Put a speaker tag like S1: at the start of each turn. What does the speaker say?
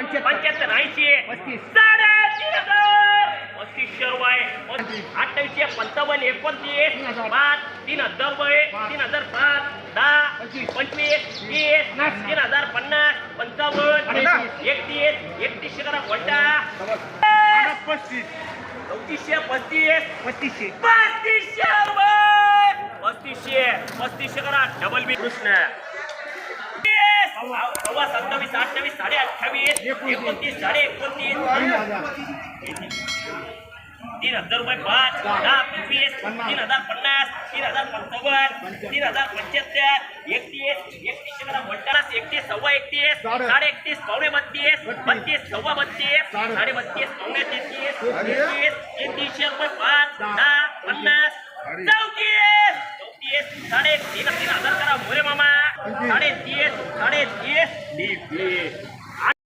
S1: पंच्याहत्तर.
S2: ऐंशी.
S1: पस्तीस.
S2: पस्तीसशे रुपये अठ्ठावीसशे पंचावन्न एकोणतीस. पाच तीन हजार
S1: पाच.
S2: तीन हजार पाच दहा
S1: पंचवीस.
S2: तीस. तीन हजार पन्नास पंचावन्न. एकतीस एकतीसशे करा पलटा
S1: पस्तीस.
S2: चौतीसशे पस्तीस.
S1: पस्तीसशे.
S2: पस्तीसशे पस्तीसशे. पस्तीसशे करा डबल बी. कृष्ण. साडे अठ्ठावीस
S1: एकोणतीस.
S2: साडे एकोणतीस
S1: तीन हजार
S2: रुपये पाच दहा पंचवीस तीन हजार पन्नास तीन हजार पंचावन्न तीन हजार पंच्याहत्तर एकतीस एकतीसशे म्हणतात एकतीस सव्वा एकतीस
S1: साडे.
S2: एकतीस पावणे बत्तीस
S1: बत्तीस.
S2: सव्वा बत्तीस
S1: साडे.
S2: बत्तीस पावणे तेहतीस
S1: एकतीस
S2: तेहतीस तेहतीसशे रुपये पाच
S1: दहा.
S2: पन्नास चौतीस चौतीस साडे तीन तीन हजार करा मोरे मामा સાડે ત્રીસ સાડે ત્રીસ. ડીપી